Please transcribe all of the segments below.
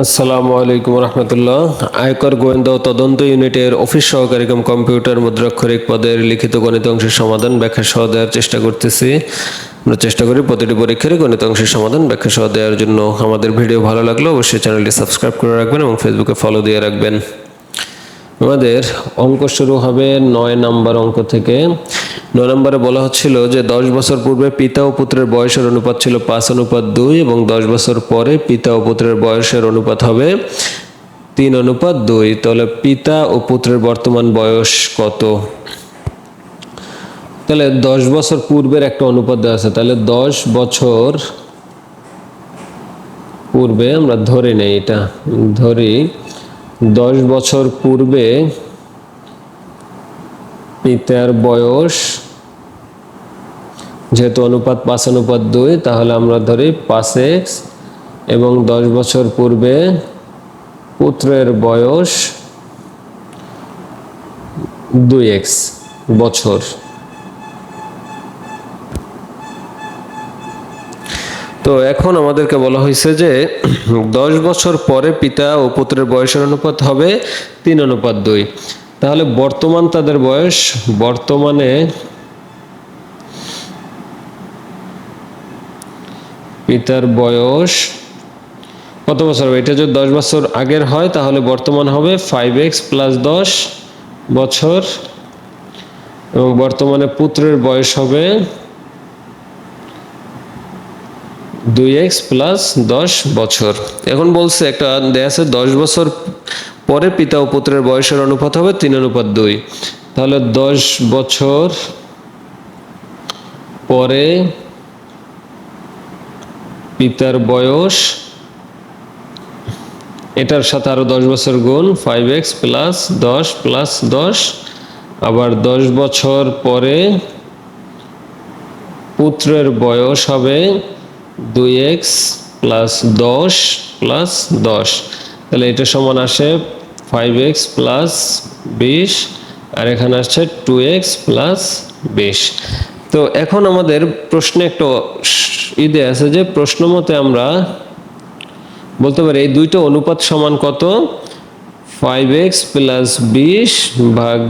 আসসালামু আলাইকুম রহমতুল্লাহ। আয়কর গোয়েন্দা তদন্ত ইউনিটের অফিস সহকারী কম কম্পিউটার মুদ্রাক্ষরিক পদের লিখিত গণিত অংশের সমাধান ব্যাখ্যা সহ দেওয়ার চেষ্টা করতেছি। আমরা চেষ্টা করি প্রতিটি পরীক্ষারই গণিত অংশের সমাধান ব্যাখ্যা সহ দেওয়ার জন্য। আমাদের ভিডিও ভালো লাগলে অবশ্যই চ্যানেলটি সাবস্ক্রাইব করে রাখবেন এবং ফেসবুকে ফলো দিয়ে রাখবেন। আমাদের অঙ্ক শুরু হবে নয় নাম্বার অঙ্ক থেকে। নয় নম্বরে বলা হচ্ছিল যে দশ বছর পূর্বে পিতা ও পুত্রের বয়সের অনুপাত ছিল পাঁচ অনুপাত দুই এবং দশ বছর পরে পিতা ও পুত্রের বয়সের অনুপাত হবে তিন অনুপাত দুই। তাহলে পিতা ও পুত্রের বর্তমান বয়স কত? তাহলে দশ বছর পূর্বের একটা অনুপাত দেওয়া আছে। তাহলে দশ বছর পূর্বে আমরা ধরে নেই এটা। ধরি দশ বছর পূর্বে পিতার বয়স যেহেতু অনুপাত পাঁচ, অনুপাত দুই, তাহলে আমরা ধরি পাঁচ এক্স এবং দশ বছর পূর্বে পুত্রের বয়স দুই এক্স বছর। তো এখন আমাদেরকে বলা হয়েছে যে দশ বছর পরে পিতা ও পুত্রের বয়সের অনুপাত হবে তিন, অনুপাত দুই। তাহলে বর্তমান তাদের বয়স, বর্তমানে পিতার বয়স কত বছর হবে? এটা যদি দশ বছর আগের হয়, তাহলে বর্তমান হবে ফাইভ এক্স প্লাস দশ বছর এবং বর্তমানে পুত্রের বয়স হবে দুই এক্স প্লাস দশ বছর। এখন বলছে একটা দেয়া আছে দশ বছর পরে পিতা ও পুত্রের বয়সের অনুপাত হবে তিন অনুপাত দুই। তাহলে দশ বছর পরে পিতার বয়স, এটার সাথে আরও দশ বছর গুণ ফাইভ এক্স প্লাস দশ প্লাস দশ। আবার দশ বছর পরে পুত্রের বয়স হবে দুই এক্স প্লাস দশ প্লাস দশ। তাহলে এটা সমান আসে ফাইভ এক্স প্লাস বিশ, আর এখানে আসছে টু এক্স প্লাস বিশ। তো এখন আমাদের প্রশ্নে একটা ইদে আছে যে প্রশ্ন মতে আমরা বলতে পারি এই দুইটা অনুপাত সমান কত? ফাইভ এক্স প্লাস বিশ ভাগ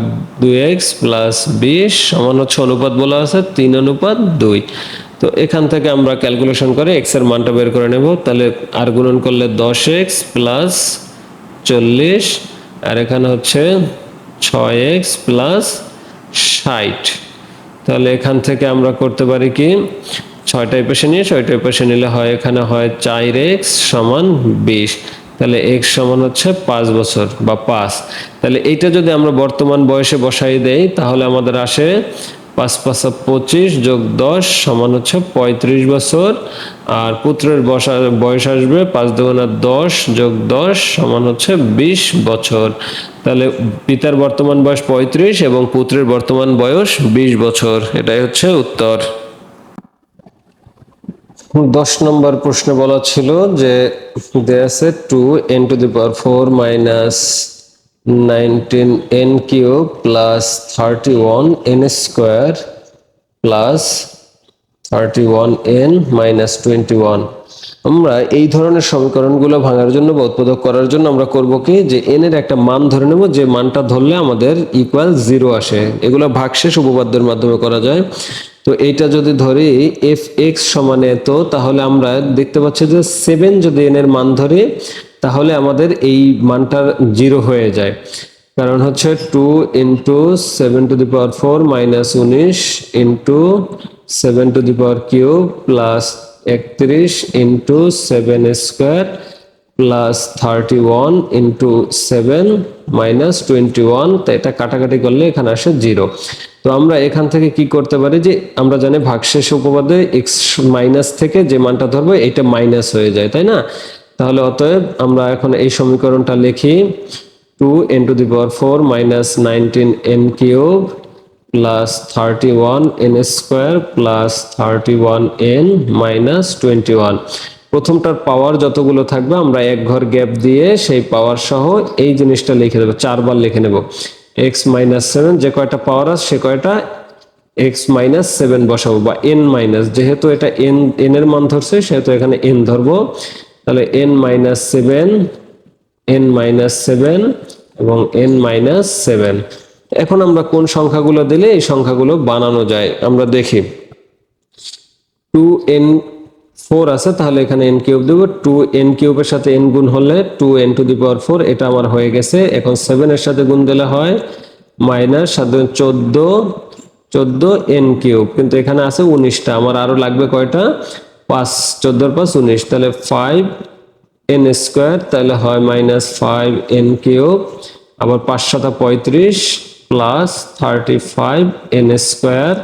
দুই এক্স প্লাস বিশ সমান হচ্ছে অনুপাত বলা আছে, তিন অনুপাত দুই। তো এখান থেকে আমরা ক্যালকুলেশন করে এক্সের মানটা বের করে নেব। তাহলে আর গুণন করলে দশ এক্স প্লাস চল্লিশ, আর এখানে হচ্ছে ছয় এক্স প্লাস ষাট। তাহলে এখান থেকে আমরা করতে পারি কি? ছয়টায় পেশে নিয়ে ছয়টায় পেশে নিলে হয়, এখানে হয় চার এক্স সমান বিশ। তাহলে এক্স সমান হচ্ছে পাঁচ বছর বা পাঁচ। তাহলে এইটা যদি আমরা বর্তমান বয়সে বসাই দেই, তাহলে আমাদের আসে পাঁচ পাঁচ পঁচিশ যোগ দশ সমান হচ্ছে পঁয়ত্রিশ বছর। আর পুত্রের বয়স আসবে পাঁচ দুগুণা দশ যোগ দশ সমান হচ্ছে বিশ বছর। তাহলে পিতার বর্তমান বয়স পঁয়ত্রিশ এবং পুত্রের বর্তমান বয়স বিশ বছর। এটাই হচ্ছে উত্তর। দশ নম্বর প্রশ্নে বলা ছিল যে দেয়া আছে two n to the power four minus nineteen n cube plus thirty one n square plus thirty one n minus twenty one আমরা এই ধরনের সমীকরণগুলো ভাঙার জন্য বা উৎপাদক করার জন্য আমরা করব কি? যে এন এর একটা মান ধরে নেব, যে মানটা ধরলে আমাদের ইকুয়াল জিরো আসে। এগুলো ভাগশেষ উপপাদ্যের মাধ্যমে করা যায়। তো এইটা যদি ধরি এফ এক্স সমান এত, তাহলে আমরা দেখতে পাচ্ছি যে সেভেন যদি এন এর মান ধরি তাহলে আমাদের এই মানটা জিরো হয়ে যায়। কারণ হচ্ছে two into seven to the power four minus উনিশ into seven to the power cube plus একত্রিশ into seven square plus thirty one into seven minus twenty one তো এটা কাটাকাটি করলে এখানে আসে জিরো। তো আমরা এখান থেকে কি করতে পারি যে আমরা জানি ভাগশেষ উপপাদ্যে এক্স মাইনাস থেকে যে মানটা ধরবো, এটা মাইনাস হয়ে যায়, তাই না? তাহলে অতএব আমরা এখন এই সমীকরণটা লিখি two n to the power four minus nineteen n cube plus thirty one n square plus thirty one n minus twenty one প্রথমটার পাওয়ার যতগুলো থাকবে, আমরা এক ঘর গ্যাপ দিয়ে সেই পাওয়ার সহ এই জিনিসটা লিখে দেবো, চারবার লিখে নেব। এক্স মাইনাস সেভেন যে কয়টা পাওয়ার আছে সে কয়টা এক্স মাইনাস সেভেন বসাবো, বা এন মাইনাস যেহেতু এটা এন এন এর মান ধরছে, সেহেতু এখানে এন ধরবো। তাহলে n minus seven n minus seven এবং এন মাইনাস সেভেন এখন আমরা কোন সংখ্যাগুলো দিলে এই সংখ্যাগুলো বানানো যায়, আমরা দেখি। টু এন ফোর আছে, তাহলে এখানে এন কিউব দেবো। টু এন কিউবের সাথে এন গুণ হলে two n to the power four এটা আমার হয়ে গেছে। এখন সেভেনের সাথে গুণ দিলে হয় মাইনাস সাত চোদ্দ চোদ্দ এন কিউব। কিন্তু এখানে আছে উনিশটা, আমার আরও লাগবে কয়টা? পাঁচ চোদ্দোর পাঁচ উনিশ, তাহলে ফাইভ এন স্কোয়ার তাহলে হয় মাইনাস ফাইভ এন কিউব আবার পাঁচ সাতা পঁয়ত্রিশ plus thirty five n square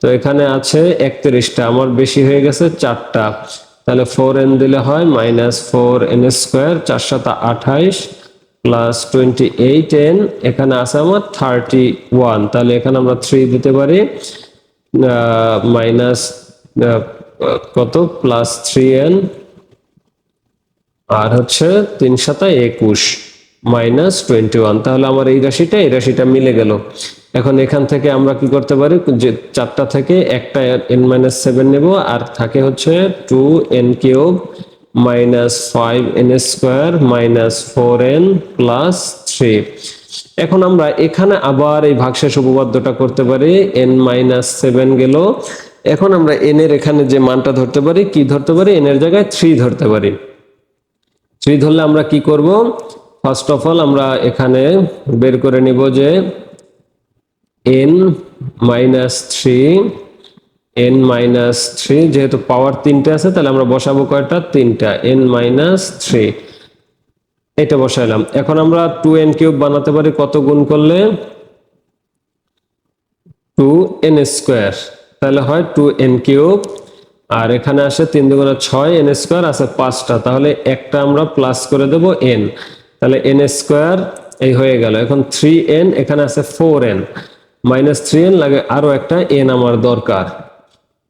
তো এখানে আছে একত্রিশটা, আমার বেশি হয়ে গেছে চারটা, তাহলে ফোর এন দিলে হয় মাইনাস ফোর এন স্কোয়ার চার সাতা আঠাইশ প্লাস টোয়েন্টি এইট এন এখানে আছে আমার থার্টি ওয়ান তাহলে এখানে আমরা থ্রি দিতে পারি মাইনাস কত? প্লাস থ্রি এন আর হচ্ছে তিন সাতা একুশ, মাইনাস টোয়েন্টি ওয়ান। তাহলে আমার এই রাশিটা এই রাশিটা মিলে গেল। এখন এখান থেকে আমরা কি করতে পারি? যে চারটা থেকে একটা এন মাইনাস সেভেন নেব, আর থাকে হচ্ছে two n cube minus five n square minus four n plus three. এখন আমরা এখানে আবার এই ভাগশেষ উপপাদ্যটা করতে পারি। এন মাইনাস সেভেন গেল এখন আমরা এন এর এখানে যে মানটা ধরতে পারি, কি ধরতে পারি? এন এর জায়গায় থ্রি ধরতে পারি। থ্রি ধরলে আমরা কি করব? ফার্স্ট অফ অল আমরা এখানে বের করে নিব যে n minus three n minus three যেহেতু পাওয়ার তিনটে আছে, তাহলে আমরা বসাবো কয়টা? তিনটা। এন মাইনাস থ্রি এটা বসাইলাম। এখন আমরা টু এন কিউব বানাতে পারি, কত গুণ করলে? টু এন স্কোয়ার তাহলে হয় টু এন কিউব, আর এখানে আসে তিন দুগুণে ছয় এন স্কোয়ার আছে পাঁচটা। তাহলে একটা আমরা প্লাস করে দেব এন তাহলে এন স্কোয়ার এই হয়ে গেল। এখন থ্রি এন এখানে আছে four n minus three n লাগে আরও একটা এন আমার দরকার।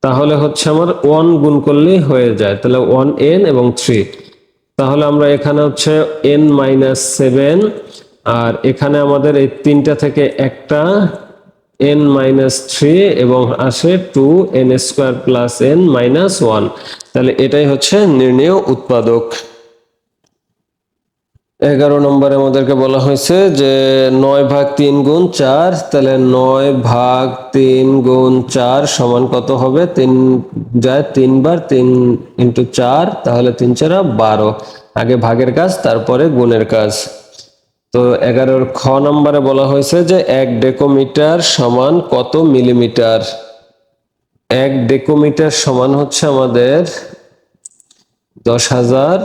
তাহলে হচ্ছে আমার ওয়ান গুণ করলেই হয়ে যায়। তাহলে ওয়ান এন এবং থ্রি তাহলে আমরা এখানে হচ্ছে এন মাইনাস সেভেন আর এখানে আমাদের এই তিনটা থেকে একটা এন মাইনাস থ্রি এবং আসে two n square plus n minus one তাহলে এটাই হচ্ছে নির্ণয় উৎপাদক। এগারো নম্বরে আমাদেরকে বলা হয়েছে যে নয় ভাগ তিন গুণ চার, তাহলে নয় ভাগ তিন গুণ চার সমান কত হবে? তিন যায় তিনবার তিন ইন্টু চার, তাহলে তিন চারা বারো। আগে ভাগের কাজ, তারপরে গুণের কাজ। তো এগারোর খ নম্বরে বলা হয়েছে যে এক ডেকোমিটার সমান কত মিলিমিটার? এক ডেকোমিটার সমান হচ্ছে আমাদের দশ হাজার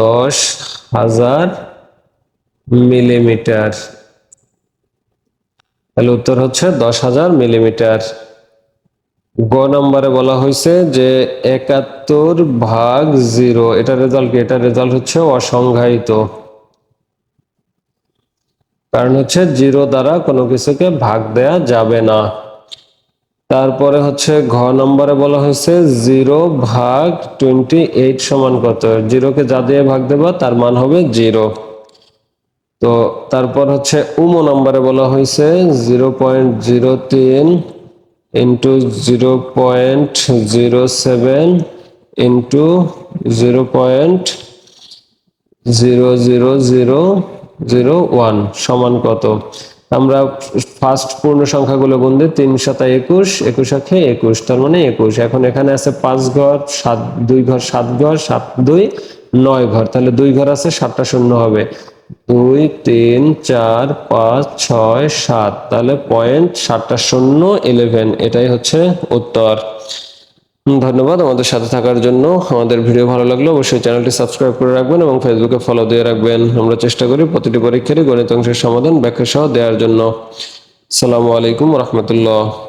দশ হাজার মিলিমিটার। তাহলে উত্তর হচ্ছে দশ হাজার মিলিমিটার। গ নম্বরে বলা হয়েছে যে একাত্তর ভাগ জিরো, এটা রেজাল্ট কি? এটা রেজাল্ট হচ্ছে অসংজ্ঞায়িত। কারণ হচ্ছে জিরো দ্বারা কোনো কিছুকে ভাগ দেয়া যাবে না। তারপরে হচ্ছে ঘ নম্বরে বলা হয়েছে জিরো ভাগ টোয়েন্টি এইট সমান কত? জিরোকে যা দিয়ে ভাগ দেবা, তার মান হবে জিরো। তো তারপর হচ্ছে উমো নম্বরে বলা হয়েছে জিরো পয়েন্ট জিরো তিন into zero point zero seven into zero point zero zero zero zero one সমান কত? আমরা ফার্স্ট পূর্ণ সংখ্যাগুলো গুণ দিই, তিন সাতা একুশ একুশ আখে একুশ, তার মানে একুশ। এখন এখানে আছে পাঁচ ঘর, সাত, দুই ঘর, সাত ঘর, সাত দুই, নয় ঘর। তাহলে দুই ঘর আছে, সাতটা শূন্য হবে। দুই, তিন, চার, পাঁচ, ছয়, সাত। তাহলে পয়েন্ট সাতটা শূন্য ইলেভেন এটাই হচ্ছে উত্তর। ধন্যবাদ আমাদের সাথে থাকার জন্য। আমাদের ভিডিও ভালো লাগলে অবশ্যই চ্যানেলটি সাবস্ক্রাইব করে রাখবেন এবং ফেসবুকে ফলো দিয়ে রাখবেন। আমরা চেষ্টা করি প্রতিটি পরীক্ষারই গণিত অংশের সমাধান ব্যাখ্যা সহ দেওয়ার জন্য। সালামু আলাইকুম রহমতুল্লাহ।